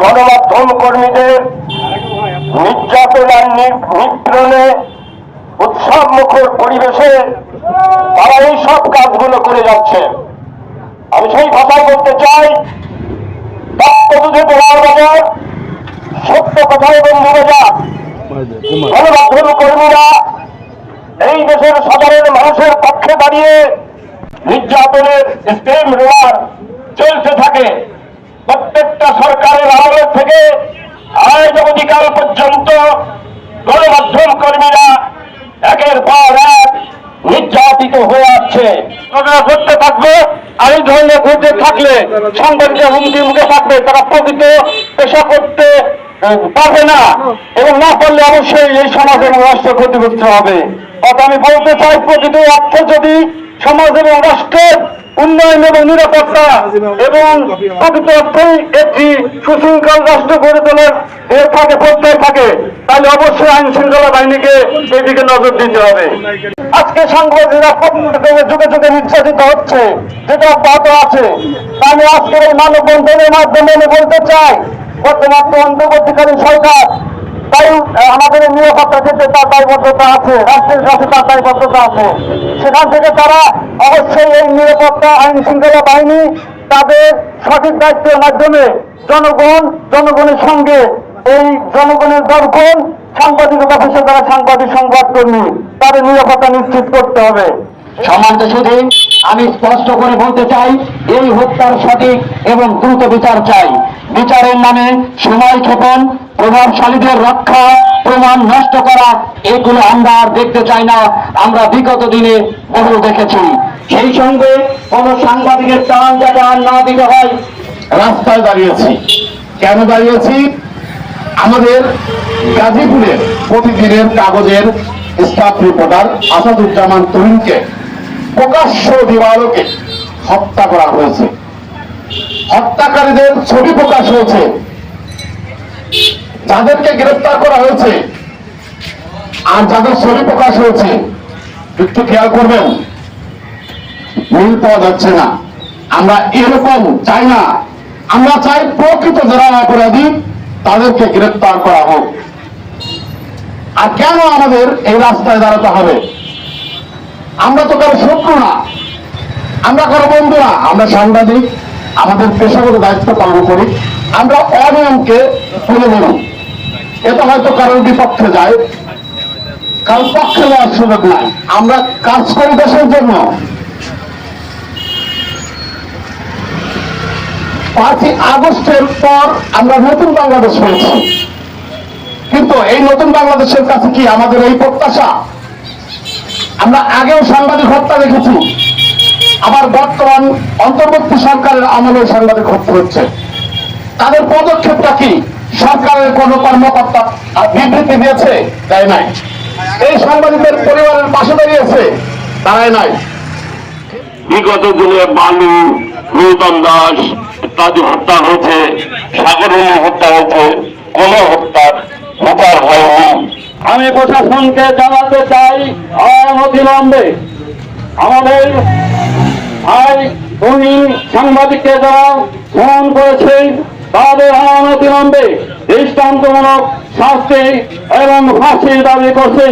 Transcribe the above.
গণমাধ্যম কর্মীদের নির্যাতন আর নিপীড়নে উৎসব মুখর পরিবেশে তারা এই সব কাজগুলো করে যাচ্ছে। আমি সেই ভাষায় বলতে চাই সত্য বন্ধু বাজার গণমাধ্যম কর্মীরা এই দেশের সাধারণ মানুষের পক্ষে দাঁড়িয়ে নির্যাতনের স্টেম রোলার চলতে থাকে। প্রত্যেকটা সরকারের আমলের থেকে আজ অধিকার পর্যন্ত গণমাধ্যম কর্মীরা একের পর এক নির্যাতিত হয়ে আসছে। ঘটনা ঘটতে থাকবে, আর এই ধরনের ঘটতে থাকলে সাংবাদিকরা হুমকি মুখে থাকবে, তারা প্রকৃত পেশা করতে পারবে না। এবং না পারলে অবশ্যই এই সমাজ এবং রাষ্ট্র ক্ষতিগ্রস্ত হবে। অর্থাৎ আমি বলতে চাই, প্রকৃত অর্থ যদি সমাজ এবং রাষ্ট্রের উন্নয়ন এবং নিরাপত্তা এবং প্রকৃত অর্থেই একটি সুশৃঙ্খল রাষ্ট্র গড়ে তোলার এর থাকে প্রত্যয় থাকে তাহলে অবশ্যই আইন শৃঙ্খলা বাহিনীকে এদিকে নজর দিতে হবে। আজকে সাংবাদিকরা যুগে যুগে নির্যাতিত হচ্ছে, যেটা অব্যাহত আছে তা আমি আজকের এই মানববন্ধনের মাধ্যমে আমি বলতে চাই, বর্তমান তো অন্তর্বর্তীকালীন সরকার আহ, আমাদের নিরাপত্তা ক্ষেত্রে তার দায়বদ্ধতা আছে রাষ্ট্রের কাছে তার দায়বদ্ধতা আছে। সেখান থেকে তারা অবশ্যই এই নিরাপত্তা আইন শৃঙ্খলা বাহিনী তাদের সঠিক দায়িত্বের মাধ্যমে জনগণ জনগণের সঙ্গে এই জনগণের দর্পণ সাংবাদিকতা পেশা দ্বারা সাংবাদিক সংবাদকর্মী তাদের নিরাপত্তা নিশ্চিত করতে হবে। সম্মানিত সুধী আমি স্পষ্ট করে বলতে চাই এই হত্যার সঠিক এবং দ্রুত বিচার চাই। বিচারের নামে সময় ক্ষেপণ প্রভাবশালীদের রক্ষা, প্রমাণ নষ্ট করা, এগুলো আমরা আর দেখতে চাই না। আমরা বিগত দিনে বহু দেখেছি। সেই সঙ্গে কোন সাংবাদিকের টান যাতে আর না দিতে হয়, রাস্তায় দাঁড়িয়েছি। কেন দাঁড়িয়েছি? আমাদের গাজীপুরের প্রতিদিনের কাগজের স্টাফ রিপোর্টার আসাদুজ্জামান তরুণকে প্রকাশ্য দিবালোকে হত্যা করা হয়েছে। হত্যাকারীদের ছবি প্রকাশ হয়েছে। যাদেরকে গ্রেফতার করা হয়েছে আর যাদের ছবি প্রকাশ হয়েছে, একটু খেয়াল করবেন, মিল পাওয়া যাচ্ছে না। আমরা এরকম চাই না। আমরা চাই প্রকৃত যারা অপরাধী, তাদেরকে গ্রেপ্তার করা হোক। আর কেন আমাদের এই রাস্তায় দাঁড়াতে হবে? আমরা তো কারও শত্রু না। আমরা কারও বন্ধু না। আমরা সাংবাদিক, আমাদের পেশাগত দায়িত্ব পালন করি। আমরা অনিয়মকে তুলে ধরুন। এটা হয়তো কারোর বিপক্ষে যায়। কারোর পক্ষে যাওয়ার সুযোগ নাই। আমরা কাজ করি দেশের জন্য। পাঁচই আগস্টের পর আমরা নতুন বাংলাদেশ হয়েছি। কিন্তু এই নতুন বাংলাদেশের কাছে কি আমাদের এই প্রত্যাশা? আমরা আগেও সাংবাদিক হত্যা দেখেছি। আবার বর্তমান অন্তর্বর্তী সরকারের আমলেও সাংবাদিক হত্যা হচ্ছে। তাদের পদক্ষেপটা কি? সরকারের কোন কর্মকর্তা বিবৃতি দিয়েছে দেয় নাই। এই সাংবাদিকদের পরিবারের পাশে দাঁড়িয়েছে দাঁড়ায় নাই। বিগত দিনে বালু গৌতম দাস ইত্যাদি হত্যা হয়েছে সাগরের হত্যা হয়েছে কোন হত্যার বিচার হয়নি। আমি প্রশাসনকে জানাতে চাই অনতিলম্বে আমাদের ভাই উনি সাংবাদিককে যারা ফোন করেছেন তাদের অনতিলম্বে দৃষ্টান্তমূলক শাস্তি এবং ফাঁসির দাবি করছি।